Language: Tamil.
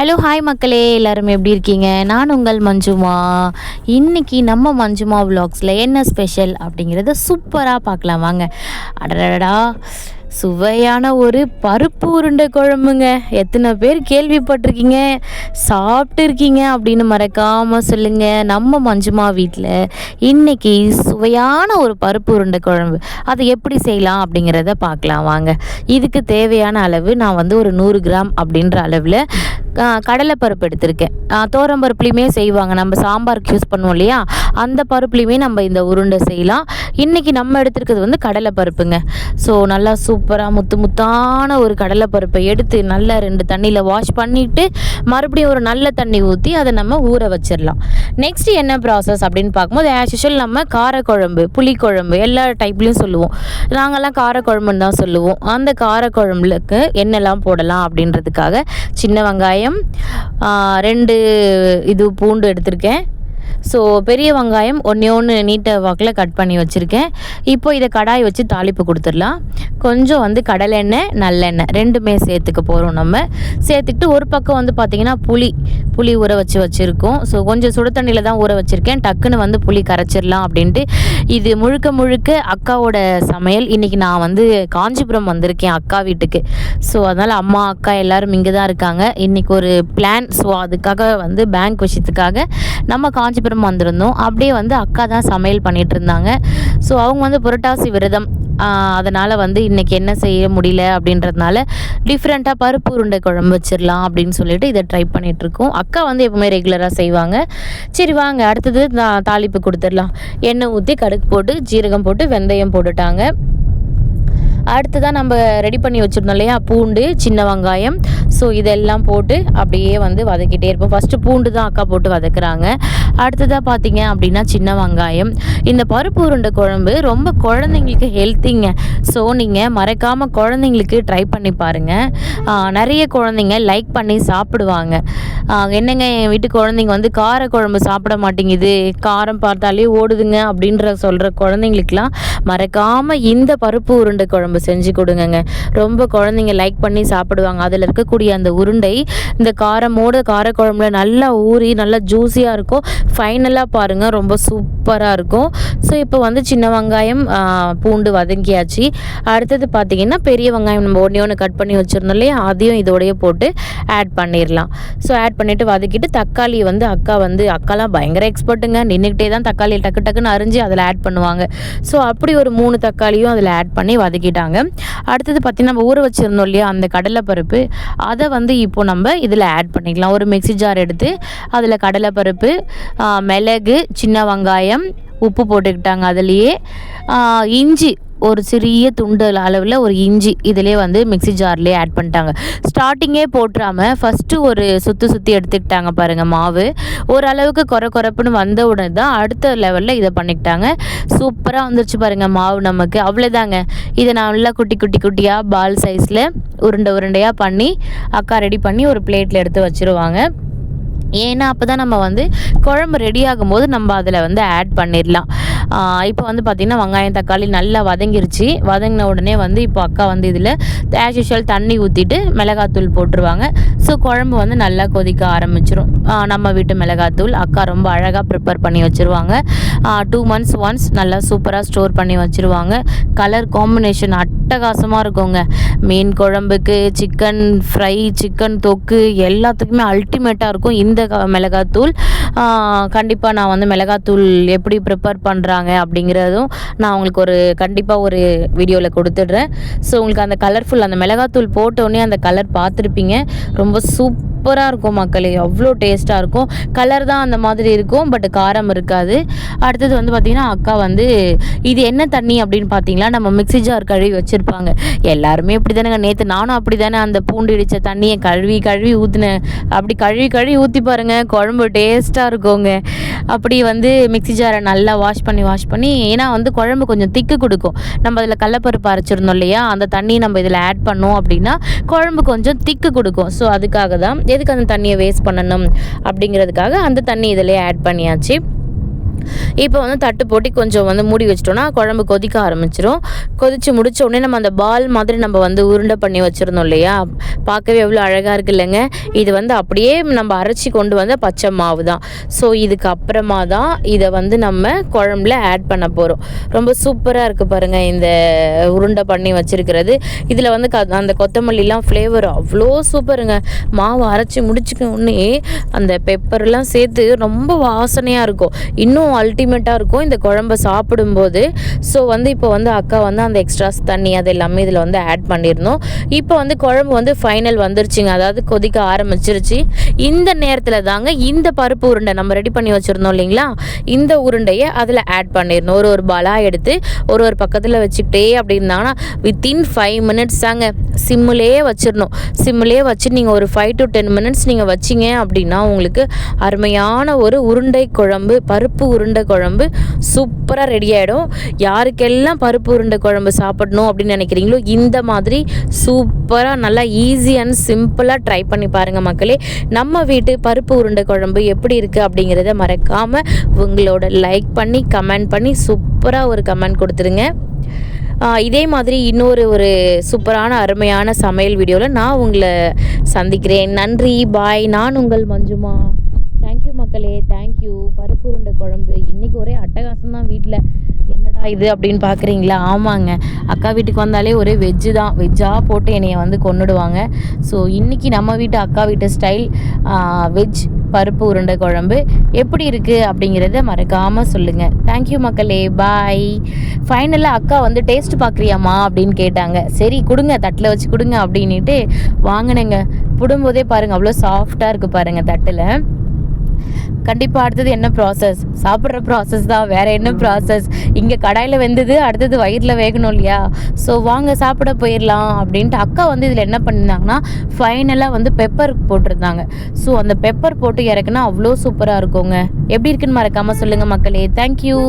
ஹலோ ஹாய் மக்களே எல்லாருமே எப்படி இருக்கீங்க? நான் உங்கள் மஞ்சுமா. இன்னைக்கு நம்ம மஞ்சுமா விலாக்ஸில் என்ன ஸ்பெஷல் அப்படிங்கிறத சூப்பராக பார்க்கலாம் வாங்க. அடடடா சுவையான ஒரு பருப்பு உருண்டை குழம்புங்க. எத்தனை பேர் கேள்விப்பட்டிருக்கீங்க? சாப்பிட்டு இருக்கீங்க அப்படின்னு மறக்காமல் சொல்லுங்கள் நம்ம மஞ்சுமா வீட்டில் இன்றைக்கி சுவையான ஒரு பருப்பு உருண்டை குழம்பு. அதை எப்படி செய்யலாம் அப்படிங்கிறத பார்க்கலாம் வாங்க. இதுக்கு தேவையான அளவு நான் வந்து ஒரு நூறு கிராம் அப்படின்ற அளவில் கடலைப்பருப்பு எடுத்திருக்கேன். தோரம் பருப்புலையுமே செய்வாங்க. நம்ம சாம்பாருக்கு யூஸ் பண்ணுவோம் இல்லையா? அந்த பருப்புலையுமே நம்ம இந்த உருண்டை செய்யலாம். இன்றைக்கி நம்ம எடுத்துருக்கிறது வந்து கடலைப்பருப்புங்க ஸோ நல்லா சூப்பராக முத்து முத்தான ஒரு கடலைப்பருப்பை எடுத்து நல்லா ரெண்டு தண்ணியில் வாஷ் பண்ணிவிட்டு மறுபடியும் ஒரு நல்ல தண்ணி ஊற்றி அதை நம்ம ஊற வச்சிடலாம். நெக்ஸ்ட் என்ன ப்ராசஸ் அப்படின்னு பார்க்கும்போது ஆஸ் யூஷுவல் நம்ம காரக்குழம்பு புளிக்குழம்பு எல்லா டைப்லேயும் சொல்லுவோம். நாங்கள்லாம் காரக்குழம்புன்னு தான் சொல்லுவோம். அந்த காரக்குழம்புக்கு என்னெல்லாம் போடலாம் அப்படின்றதுக்காக சின்ன வெங்காயம் ஆ, ரெண்டு இது பூண்டு எடுத்திருக்கேன். ஸோ பெரிய வெங்காயம் ஒன்றே ஒன்று நீட்டை வாக்கில் கட் பண்ணி வச்சுருக்கேன். இப்போ இதை கடாய் வச்சு தாளிப்பு கொடுத்துடலாம். கொஞ்சம் வந்து கடலெண்ணெய் நல்லெண்ணெய் ரெண்டுமே சேர்த்துக்க போகிறோம் நம்ம. சேர்த்துக்கிட்டு ஒரு பக்கம் வந்து பார்த்திங்கன்னா புளி புளி ஊற வச்சு வச்சுருக்கோம். ஸோ கொஞ்சம் சுடு தண்ணியில் தான் ஊற வச்சுருக்கேன். டக்குன்னு வந்து புளி கரைச்சிடலாம் அப்படின்ட்டு. இது முழுக்க முழுக்க அக்காவோட சமையல். இன்றைக்கி நான் வந்து காஞ்சிபுரம் வந்திருக்கேன் அக்கா வீட்டுக்கு. ஸோ அதனால் அம்மா அக்கா எல்லோரும் இங்கே தான் இருக்காங்க. இன்றைக்கி ஒரு பிளான் ஸோ அதுக்காக வந்து பேங்க் விஷயத்துக்காக நம்ம காஞ்சி காஞ்சிபுரம் வந்திருந்தோம். அப்படியே வந்து அக்கா தான் சமையல் பண்ணிகிட்டு இருந்தாங்க. ஸோ அவங்க வந்து புரட்டாசி விரதம். அதனால் வந்து இன்றைக்கி என்ன செய்ய முடியல அப்படின்றதுனால டிஃப்ரெண்ட்டாக பருப்பு உருண்டை குழம்பு வச்சிடலாம் அப்படின்னு சொல்லிட்டு இதை ட்ரை பண்ணிகிட்ருக்கோம் அக்கா வந்து எப்பவுமே ரெகுலராக செய்வாங்க. சரி வாங்க. அடுத்தது தா- தாளிப்பு கொடுத்துடலாம். எண்ணெய் ஊற்றி கடுகு போட்டு ஜீரகம் போட்டு வெந்தயம் போட்டுட்டாங்க. அடுத்ததாக நம்ம ரெடி பண்ணி வச்சுருந்தோம் இல்லையா? பூண்டு சின்ன வெங்காயம். ஸோ இதெல்லாம் போட்டு அப்படியே வந்து வதக்கிட்டே இருப்போம். ஃபஸ்ட்டு பூண்டு தான் அக்கா போட்டு வதக்குறாங்க. அடுத்ததாக பார்த்தீங்க அப்படின்னா சின்ன வெங்காயம். இந்த பருப்பு உருண்டை குழம்பு ரொம்ப குழந்தைங்களுக்கு ஹெல்த்திங்க ஸோ நீங்கள் மறக்காமல் குழந்தைங்களுக்கு ட்ரை பண்ணி பாருங்கள் நிறைய குழந்தைங்க லைக் பண்ணி சாப்பிடுவாங்க. என்னங்க என் வீட்டு குழந்தைங்க வந்து கார குழம்பு சாப்பிட மாட்டேங்குது? காரம் பார்த்தாலே ஓடுதுங்க அப்படின்ற சொல்கிற குழந்தைங்களுக்குலாம் மறக்காமல் இந்த பருப்பு உருண்டை குழம்பு செஞ்சு கொடுங்கங்க. ரொம்ப குழந்தைங்க லைக் பண்ணி சாப்பிடுவாங்க. அதில் இருக்கக்கூடிய அந்த உருண்டை இந்த காரமோட காரக்குழம்புல நல்லா ஊறி நல்லா ஜூஸியாக இருக்கும். ஃபைனலாக பாருங்கள் ரொம்ப சூப்பராக இருக்கும். ஸோ இப்போ வந்து சின்ன வெங்காயம் பூண்டு வதங்கியாச்சு. அடுத்தது பார்த்தீங்கன்னா பெரிய வெங்காயம் நம்ம ஒன்றே ஒன்று கட் பண்ணி வச்சுருந்தோம் இல்லையா? அதையும் இதோடையே போட்டு ஆட் பண்ணிடலாம் ஸோ ஆட் பண்ணிவிட்டு வதக்கிட்டு தக்காளி வந்து அக்கா வந்து அக்காலாம் பயங்கர எக்ஸ்பர்ட்டுங்க நின்றுக்கிட்டே தான் தக்காளி டக்கு டக்குன்னு அரிஞ்சு அதில் ஆட் பண்ணுவாங்க. ஸோ அப்படி ஒரு மூணு தக்காளியும் அதில் ஆட் பண்ணி வதக்கிட்டாங்க. அடுத்தது பார்த்திங்கன்னா நம்ம ஊற வச்சுருந்தோம் இல்லையா அந்த கடலைப்பருப்பு. அதை வந்து இப்போ நம்ம இதில் ஆட் பண்ணிக்கலாம். ஒரு மிக்ஸி ஜார் எடுத்து அதில் கடலைப்பருப்பு மிளகு சின்ன வெங்காயம் உப்பு போட்டுக்கிட்டாங்க. அதுலேயே இஞ்சி ஒரு சிறிய துண்டு அளவில் ஒரு இஞ்சி இதிலே வந்து மிக்ஸி ஜார்லேயே ஆட் பண்ணிட்டாங்க. ஸ்டார்டிங்கே போட்டுறாமல் ஃபஸ்ட்டு ஒரு சுற்றி சுற்றி எடுத்துக்கிட்டாங்க பாருங்கள் மாவு. ஓரளவுக்கு குறை குறைப்புன்னு வந்த உடனே தான் அடுத்த லெவலில் இதை பண்ணிக்கிட்டாங்க. சூப்பராக வந்துருச்சு பாருங்கள் மாவு நமக்கு. அவ்வளோதாங்க இதை நல்லா குட்டி குட்டி குட்டியாக பால் சைஸில் உருண்டை உருண்டையாக பண்ணி அக்கா ரெடி பண்ணி ஒரு பிளேட்டில் எடுத்து வச்சுருவாங்க. ஏன்னா அப்போ தான் நம்ம வந்து குழம்பு ரெடி ஆகும்போது நம்ம அதில் வந்து ஆட் பண்ணிடலாம். இப்போ வந்து பார்த்திங்கன்னா வெங்காயம் தக்காளி நல்லா வதங்கிருச்சு. வதங்கின உடனே வந்து இப்போ அக்கா வந்து இதில் ஆஸ் யூஷுவல் தண்ணி ஊற்றிட்டு மிளகாத்தூள் போட்டுருவாங்க. ஸோ குழம்பு வந்து நல்லா கொதிக்க ஆரம்பிச்சிரும். நம்ம வீட்டு மிளகாத்தூள் அக்கா ரொம்ப அழகாக ப்ரிப்பேர் பண்ணி வச்சுருவாங்க. டூ மந்த்ஸ் ஒன்ஸ் நல்லா சூப்பராக ஸ்டோர் பண்ணி வச்சுருவாங்க. கலர் காம்பினேஷன் அட் அட்டகாசமாக இருக்குங்க. மீன் குழம்புக்கு சிக்கன் ஃப்ரை சிக்கன் தொக்கு எல்லாத்துக்குமே அல்டிமேட்டாக இருக்கும். இந்த க- மிளகாத்தூள். கண்டிப்பாக நான் வந்து மிளகாத்தூள் எப்படி ப்ரிப்பேர் பண்ணுறாங்க அப்படிங்கிறதும் நான் உங்களுக்கு ஒரு கண்டிப்பாக ஒரு வீடியோவில் கொடுத்துட்றேன். ஸோ உங்களுக்கு அந்த கலர்ஃபுல் அந்த மிளகாத்தூள் போட்டோடனே அந்த கலர் பார்த்துருப்பீங்க. ரொம்ப சூப் சூப்பராக இருக்கும் மக்களே. அவ்வளோ டேஸ்ட்டாக இருக்கும். கலர் தான் அந்த மாதிரி இருக்கும் பட் காரம் இருக்காது. அடுத்தது வந்து பார்த்திங்கன்னா அக்கா வந்து இது என்ன தண்ணி? அப்படின்னு பார்த்தீங்களா நம்ம மிக்ஸி ஜார் கழுவி வச்சுருப்பாங்க. எல்லாருமே இப்படி தானேங்க நேற்று நானும் அப்படி தானே அந்த பூண்டு இடித்த தண்ணியை கழுவி கழுவி ஊற்றினேன் அப்படி கழுவி கழுவி ஊற்றி பாருங்கள் குழம்பு டேஸ்ட்டாக இருக்குங்க. அப்படி வந்து மிக்ஸி ஜாரை நல்லா வாஷ் பண்ணி வாஷ் பண்ணி ஏன்னா வந்து குழம்பு கொஞ்சம் திக்கு கொடுக்கும். நம்ம அதில் கடலப்பருப்பு அரைச்சிருந்தோம் இல்லையா அந்த தண்ணி நம்ம இதில் ஆட் பண்ணோம் அப்படின்னா குழம்பு கொஞ்சம் திக்கு கொடுக்கும். ஸோ அதுக்காக தான் எதுக்கு அந்த தண்ணியை வேஸ்ட் பண்ணணும் அப்படிங்கிறதுக்காக அந்த தண்ணி இதிலே ஆட் பண்ணியாச்சு. இப்போ வந்து தட்டு போட்டு கொஞ்சம் வந்து மூடி வச்சிட்டோம்னா குழம்பு கொதிக்க ஆரம்பிச்சிடும் கொதித்து முடித்த உடனே நம்ம அந்த பால் மாதிரி நம்ம வந்து உருண்டை பண்ணி வச்சுருந்தோம் இல்லையா? பார்க்கவே எவ்வளோ அழகாக இருக்கு இல்லைங்க. இது வந்து அப்படியே நம்ம அரைச்சி கொண்டு வந்த பச்சை மாவு தான். ஸோ இதுக்கு அப்புறமா தான் இதை வந்து நம்ம குழம்புல ஆட் பண்ண போகிறோம் ரொம்ப சூப்பராக இருக்குது பாருங்கள் இந்த உருண்டை பண்ணி வச்சுருக்கிறது. இதில் வந்து க அந்த கொத்தமல்லிலாம் ஃப்ளேவர் அவ்வளோ சூப்பருங்க. மாவு அரைச்சி முடிச்சுக்க உடனே அந்த பெப்பர்லாம் சேர்த்து ரொம்ப வாசனையாக இருக்கும். இன்னும் அல்டிமேட்டாக இருக்கும். இந்த குழம்பை சாப்பிடும்போது ஸோ வந்து இப்போ வந்து அக்கா வந்து அந்த எக்ஸ்ட்ராஸ் தண்ணி அது எல்லாமே இதில் வந்து ஆட் பண்ணியிருந்தோம். இப்போ வந்து குழம்பு வந்து ஃபைனல் வந்துருச்சுங்க. அதாவது கொதிக்க ஆரம்பிச்சிருச்சு. இந்த நேரத்தில் தாங்க இந்த பருப்பு உருண்டை நம்ம ரெடி பண்ணி வச்சுருந்தோம் இல்லைங்களா? இந்த உருண்டையை அதில் ஆட் பண்ணிடணும் ஒரு ஒரு பலா எடுத்து ஒரு ஒரு பக்கத்தில் வச்சுக்கிட்டே அப்படி இருந்தாங்கன்னா வித்தின் ஃபைவ் மினிட்ஸ் தாங்க சிம்முலேயே வச்சிடணும் சிம்முலேயே வச்சு நீங்கள் ஒரு ஃபைவ் டு டென் மினிட்ஸ் நீங்கள் வச்சிங்க அப்படின்னா உங்களுக்கு அருமையான ஒரு உருண்டை குழம்பு பருப்பு உருண்டை குழம்பு சூப்பராக ரெடி ஆகிடும் யாருக்கெல்லாம் பருப்பு உருண்டை குழம்பு சாப்பிடணும் அப்படின்னு நினைக்கிறீங்களோ இந்த மாதிரி சூப்பராக நல்லா ஈஸி அண்ட் சிம்பிளாக ட்ரை பண்ணி பாருங்கள் மக்களே. நம்ம வீட்டு பருப்பு உருண்டை குழம்பு எப்படி இருக்குது அப்படிங்கிறத மறக்காமல் உங்களோட லைக் பண்ணி கமெண்ட் பண்ணி சூப்பராக ஒரு கமெண்ட் கொடுத்துருங்க. இதே மாதிரி இன்னொரு ஒரு சூப்பரான அருமையான சமையல் வீடியோவில் நான் உங்களை சந்திக்கிறேன். நன்றி பாய் நான் உங்கள் மஞ்சுமா. மக்களே தேங்க்யூ பருப்பு உருண்டை குழம்பு. இன்றைக்கி ஒரே அட்டகாசம் தான் வீட்டில் என்னடா இது அப்படின்னு பார்க்குறீங்களா ஆமாங்க. அக்கா வீட்டுக்கு வந்தாலே ஒரே வெஜ்ஜு தான். வெஜ்ஜாக போட்டு என்னைய வந்து கொண்டுடுவாங்க ஸோ இன்றைக்கி நம்ம வீட்டு அக்கா வீட்டு ஸ்டைல் வெஜ் பருப்பு உருண்டை குழம்பு எப்படி இருக்குது அப்படிங்கிறத மறக்காமல் சொல்லுங்கள் தேங்க்யூ மக்களே. பாய் ஃபைனலாக அக்கா வந்து டேஸ்ட் பார்க்குறியாம்மா அப்படின்னு கேட்டாங்க. சரி கொடுங்க. தட்டில் வச்சு கொடுங்க அப்படின்ட்டு வாங்கினேங்க. பிடும்போதே பாருங்கள் அவ்வளோ சாஃப்டாக இருக்குது பாருங்கள் தட்டில். கண்டிப்பாக அடுத்தது என்ன ப்ராசஸ் சாப்பிட்ற ப்ராசஸ் தான் வேறு என்ன ப்ராசஸ் இங்கே கடாயில் வெந்தது அடுத்தது வயிறில் வேகணும் இல்லையா? ஸோ வாங்க சாப்பிட போயிடலாம் அப்படின்ட்டு அக்கா வந்து இதில் என்ன பண்ணியிருந்தாங்கன்னா ஃபைனலாக வந்து பெப்பர் போட்டிருந்தாங்க. ஸோ அந்த பெப்பர் போட்டு இறக்குனா அவ்வளோ சூப்பராக இருக்குங்க. எப்படி இருக்குன்னு மறக்காமல் சொல்லுங்கள் மக்களே. தேங்க்யூ